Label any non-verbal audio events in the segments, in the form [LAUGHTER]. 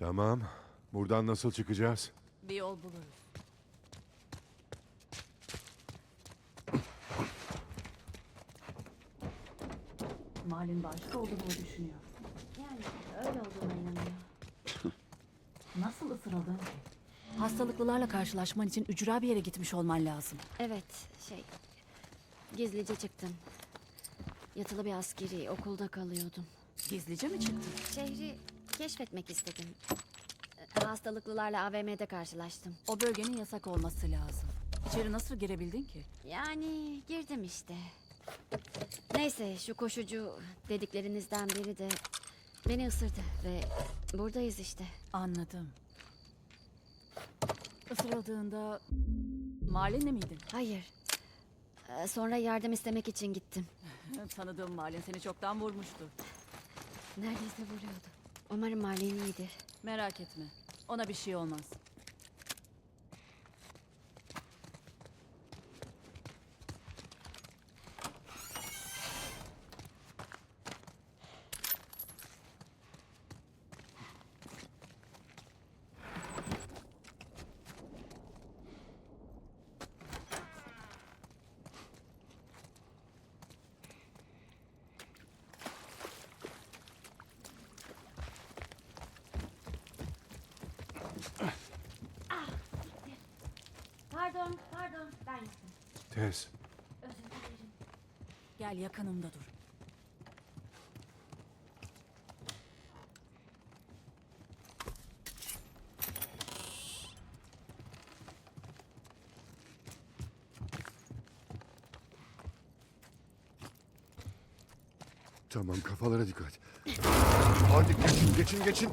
Tamam. Buradan nasıl çıkacağız? Bir yol buluruz. Malin başka olduğunu düşünüyor. Yani öyle olduğuna inanıyor. [LAUGHS] Nasıl ısırıldın ki? Hastalıklılarla karşılaşman için ücra bir yere gitmiş olman lazım. Evet, şey... Gizlice çıktım. Yatılı bir askeri, okulda kalıyordum. Gizlice mi çıktın? Şehri keşfetmek istedim. Ee, Hastalıklılarla AVM'de karşılaştım. O bölgenin yasak olması lazım. İçeri nasıl girebildin ki? Yani girdim işte. Neyse şu koşucu dediklerinizden biri de beni ısırdı ve buradayız işte. Anladım. Isırıldığında Malin'le miydin? Hayır. Ee, Sonra yardım istemek için gittim. [LAUGHS] Tanıdığım Malin seni çoktan vurmuştu. Neredeyse vuruyordu. Umarım Marlene iyidir. Merak etme. Ona bir şey olmaz. Pardon, pardon. Ben gittim. Tez. Özür dilerim. Gel yakınımda dur. Tamam kafalara dikkat. Hadi geçin geçin geçin.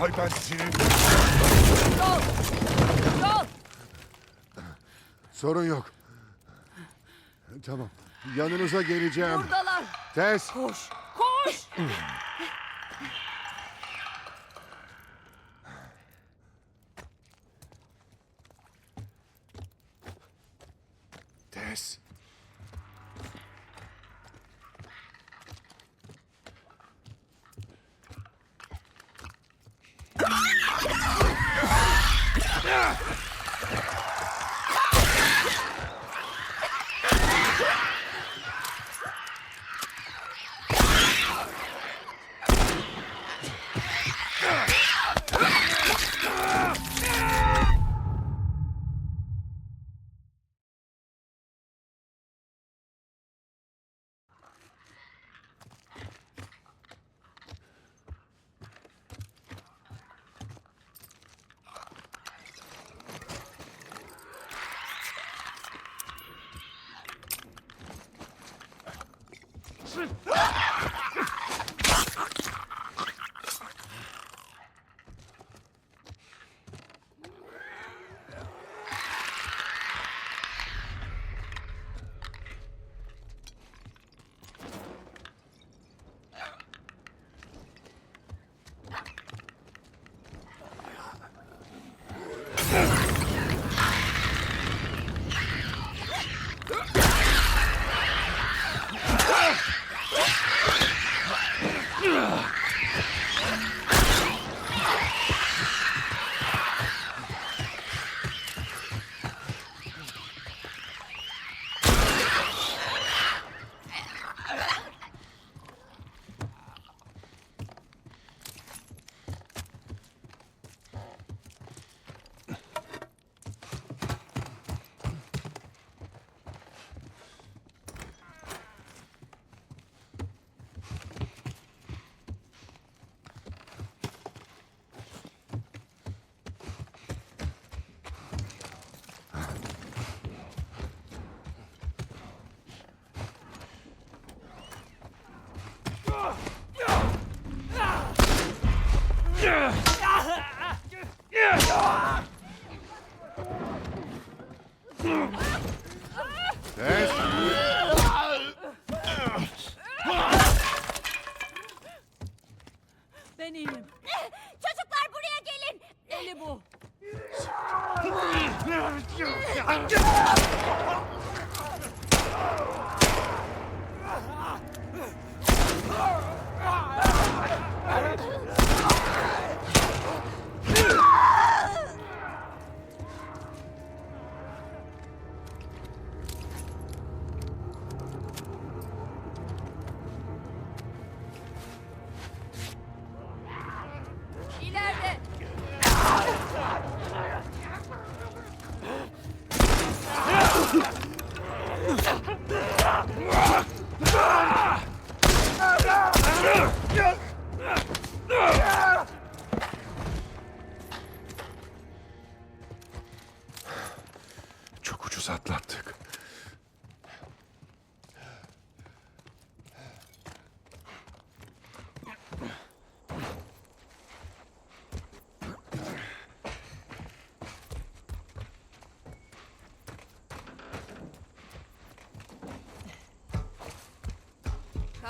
Hay ben seni. Yol! Yol! Sorun yok. Tamam. Yanınıza geleceğim. Buradalar! Tez. Koş! Koş! Tez.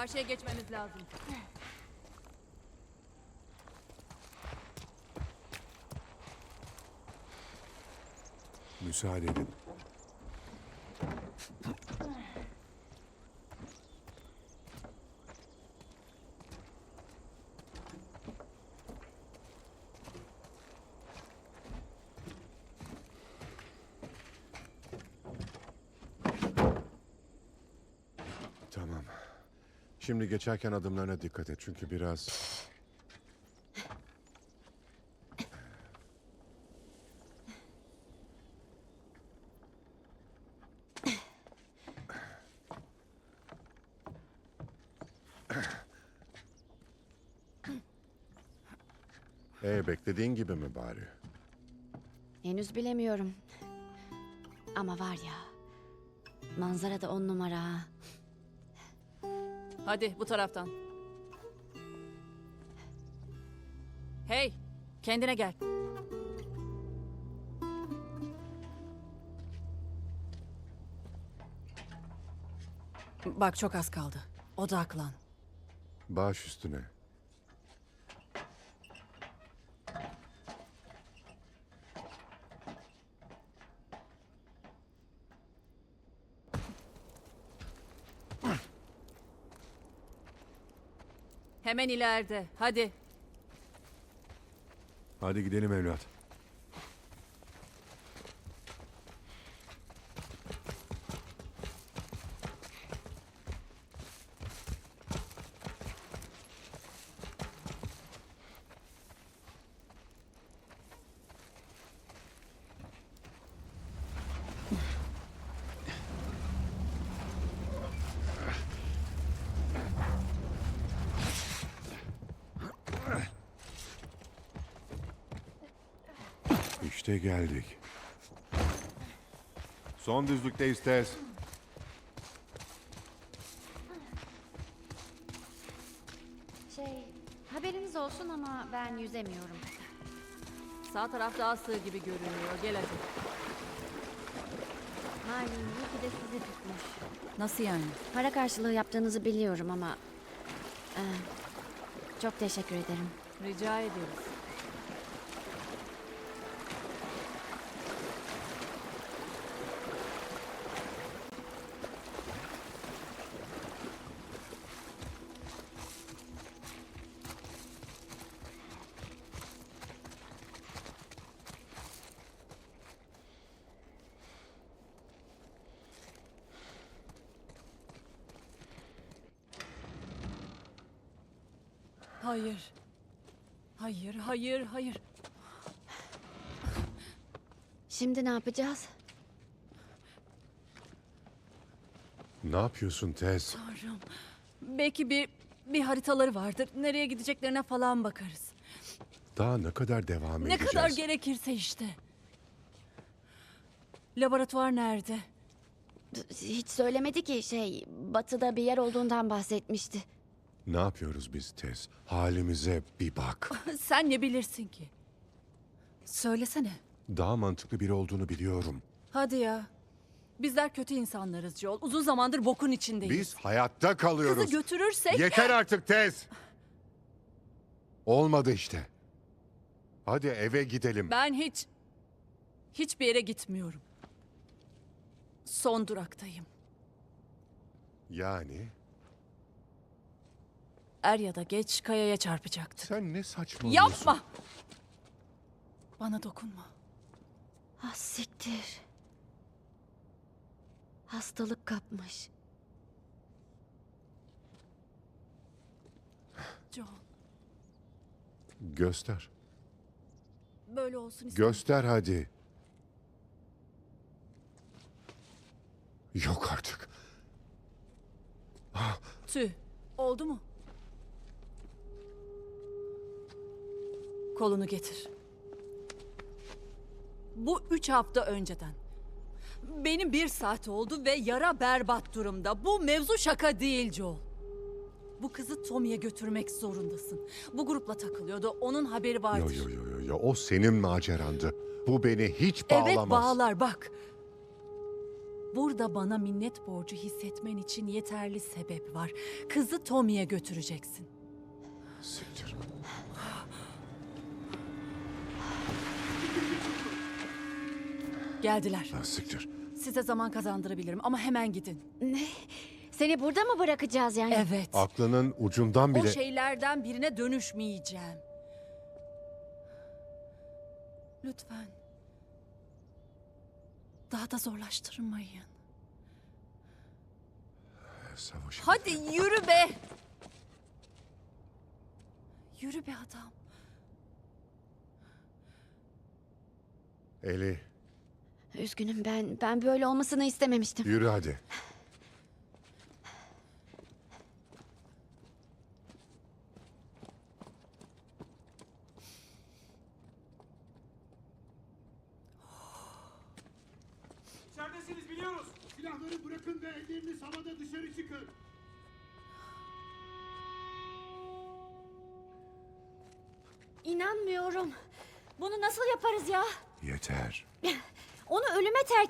Karşıya geçmemiz lazım. Müsaade edin. Tamam. Şimdi geçerken adımlarına dikkat et çünkü biraz... Ee, beklediğin gibi mi bari? Henüz bilemiyorum. Ama var ya. Manzara da on numara. ha. Hadi bu taraftan. Hey, kendine gel. Bak çok az kaldı. Odaklan. Baş üstüne. Hemen ileride. Hadi. Hadi gidelim evlat. İşte geldik. Son düzlükteyiz Tez. Şey, haberiniz olsun ama ben yüzemiyorum. Sağ taraf daha sığ gibi görünüyor. Gel hadi. Malin iyi ki de sizi tutmuş. Nasıl yani? Para karşılığı yaptığınızı biliyorum ama... eh, çok teşekkür ederim. Rica ederiz. Hayır. Hayır, hayır, hayır. Şimdi ne yapacağız? Ne yapıyorsun Tez? Tanrım. Belki bir bir haritaları vardır. Nereye gideceklerine falan bakarız. Daha ne kadar devam Ne edeceğiz? kadar gerekirse işte. Laboratuvar nerede? Hiç söylemedi ki şey, batıda bir yer olduğundan bahsetmişti. Ne yapıyoruz biz Tez? Halimize bir bak. [LAUGHS] Sen ne bilirsin ki? Söylesene. Daha mantıklı biri olduğunu biliyorum. Hadi ya. Bizler kötü insanlarız Joel. Uzun zamandır bokun içindeyiz. Biz hayatta kalıyoruz. Kızı götürürsek... Yeter artık Tez. Olmadı işte. Hadi eve gidelim. Ben hiç... Hiçbir yere gitmiyorum. Son duraktayım. Yani Er ya da geç kayaya çarpacaktı. sen ne saçmalıyorsun? Yapma! Bana dokunma. Ah siktir. Hastalık kapmış. Joel, Göster. böyle olsun istemem. Göster hadi. Yok artık. Tüh. Oldu mu? Kolunu getir. Bu üç hafta önceden. Benim bir saat oldu ve yara berbat durumda. Bu mevzu şaka değil Joel. Bu kızı Tommy'ye götürmek zorundasın. Bu grupla takılıyordu. Onun haberi vardır. Yo yo yo yo yo o senin macerandı. Bu beni hiç bağlamaz. Evet bağlar bak. Burada bana minnet borcu hissetmen için yeterli sebep var. Kızı Tommy'ye götüreceksin. Siktir. Geldiler. Ha, siktir. Size zaman kazandırabilirim ama hemen gidin. Ne? Seni burada mı bırakacağız yani? Evet. Aklının ucundan O bile... şeylerden birine dönüşmeyeceğim. Lütfen. Daha da zorlaştırmayın. Savaşı. Hadi yürü be. Yürü be adam. Eli, Üzgünüm ben ben böyle olmasını istememiştim. yürü hadi.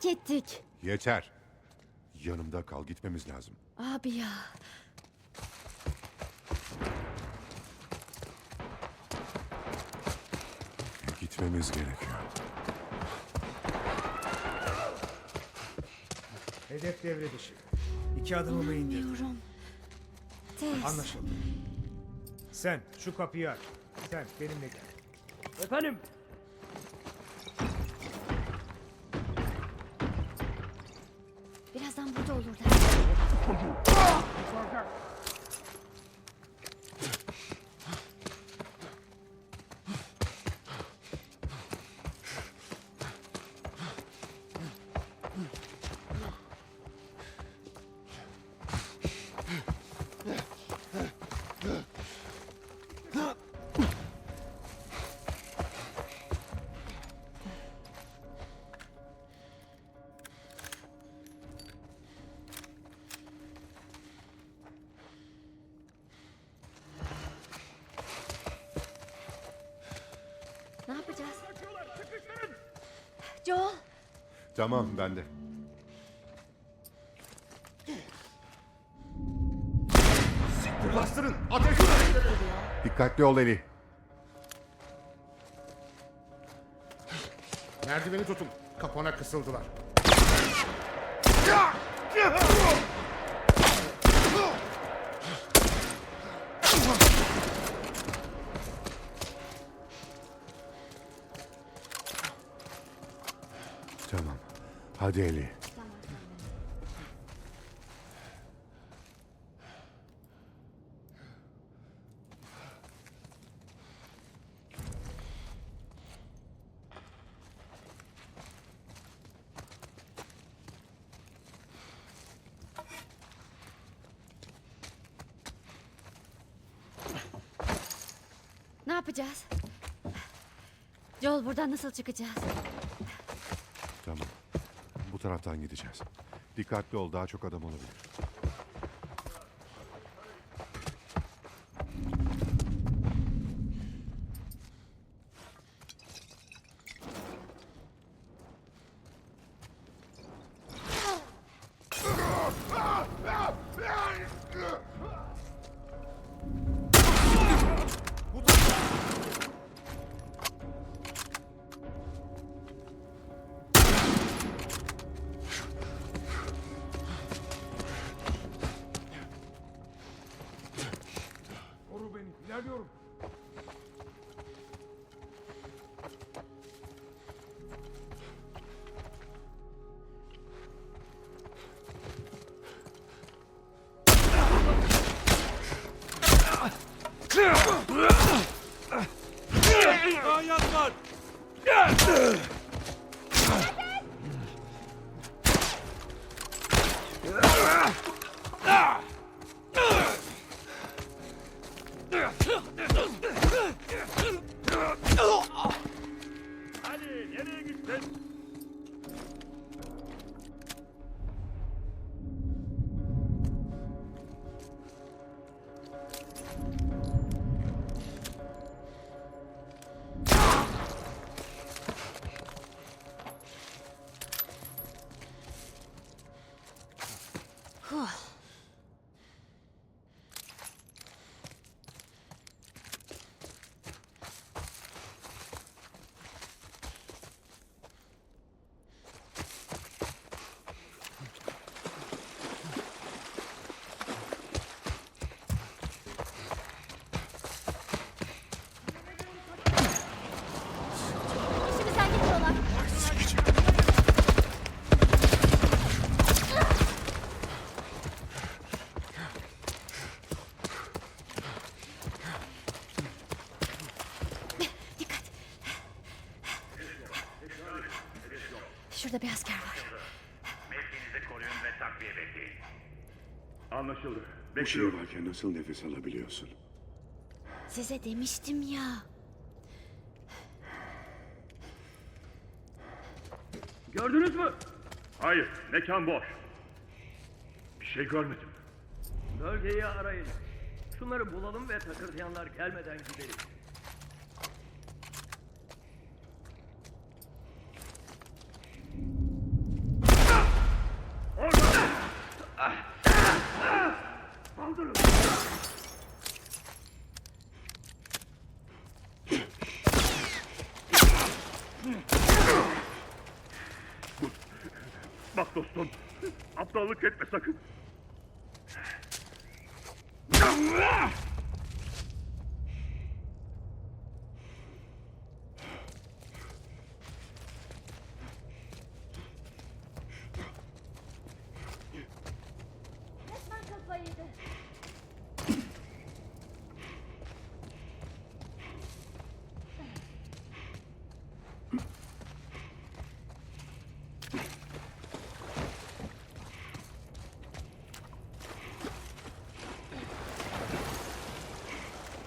Terk ettik. Yeter. Yanımda kal, gitmemiz lazım. Abi ya. Gitmemiz gerekiyor. Hedef devre dışı. İki adımımı indir. Bilmiyorum. Tez. Anlaşıldı. Sen şu kapıyı aç. Sen benimle gel. Efendim? Tamam, ben de. Bastırın. Ateş Dikkatli ol Eli. Merdiveni tutun. Kapana kısıldılar. Tamam. Hadi Eli. Ne yapacağız? Joel buradan nasıl çıkacağız? Taraftan gideceğiz. Dikkatli ol, daha çok adam olabilir. Ayak var! Anlaşıldı. Bu şey varken nasıl nefes alabiliyorsun? Size demiştim ya. Gördünüz mü? Hayır, mekan boş. Bir şey görmedim. Bölgeyi arayın. Şunları bulalım ve takırdayanlar gelmeden gidelim. Bak dostum, aptallık etme sakın kafayı yedi.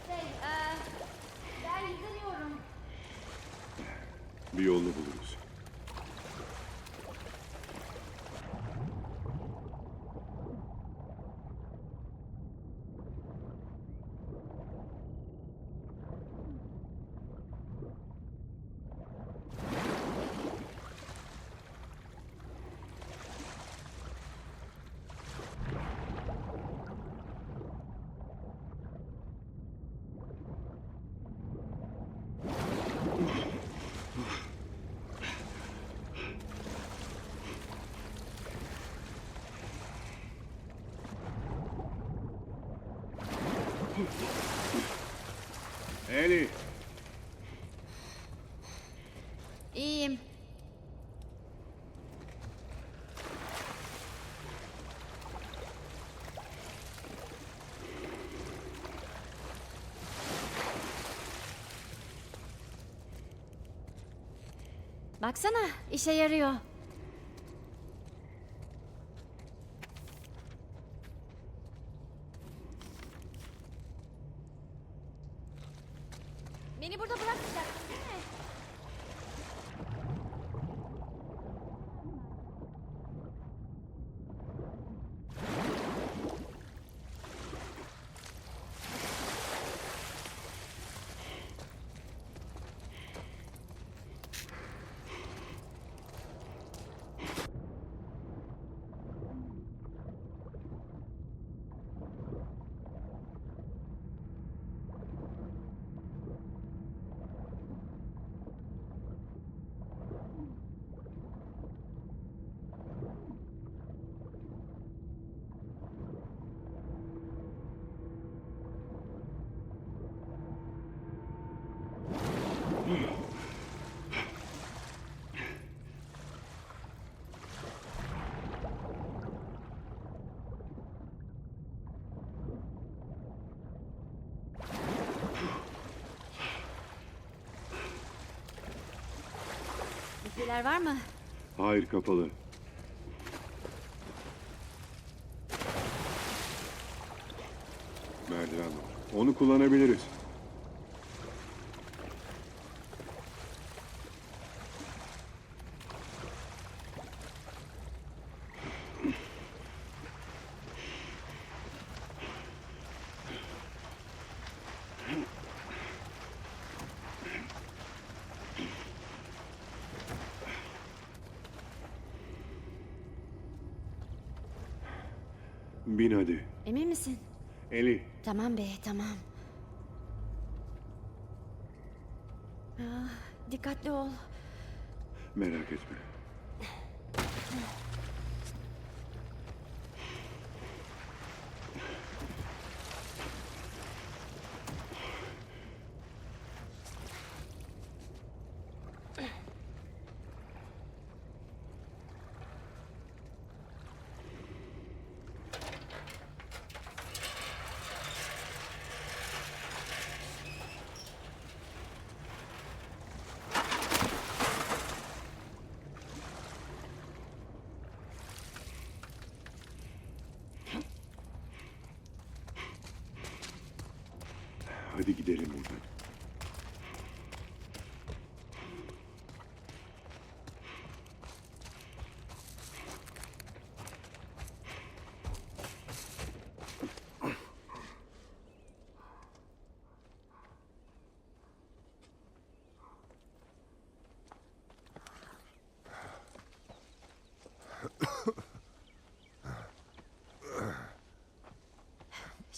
Şey, eee, ben yüzemiyorum. Bir yolunu buluruz. Ellie, İyiyim. Baksana, işe yarıyor. Beni burada bırakmayacaksın değil mi? Bir şeyler var mı? hayır kapalı. Merdiven var. Onu kullanabiliriz. Tamam. Ah, dikkatli ol. merak etme.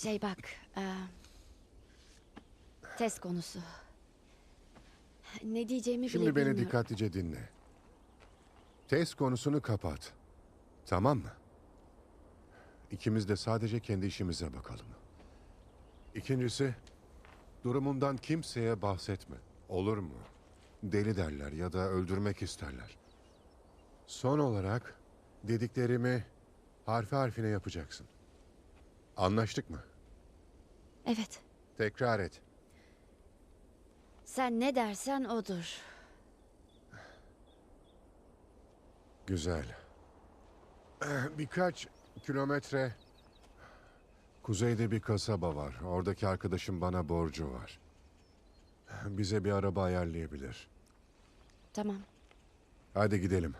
Şey bak, e, test konusu. Ne diyeceğimi bile Şimdi beni bilmiyorum. dikkatlice dinle. Test konusunu kapat. Tamam mı? İkimiz de sadece kendi işimize bakalım. İkincisi, durumundan kimseye bahsetme. Olur mu? Deli derler ya da öldürmek isterler. Son olarak dediklerimi harfi harfine yapacaksın. Anlaştık mı? Evet, Tekrar et. sen ne dersen odur. Güzel. Birkaç kilometre kuzeyde bir kasaba var. Oradaki arkadaşım bana borcu var. Bize bir araba ayarlayabilir. Tamam. Hadi gidelim.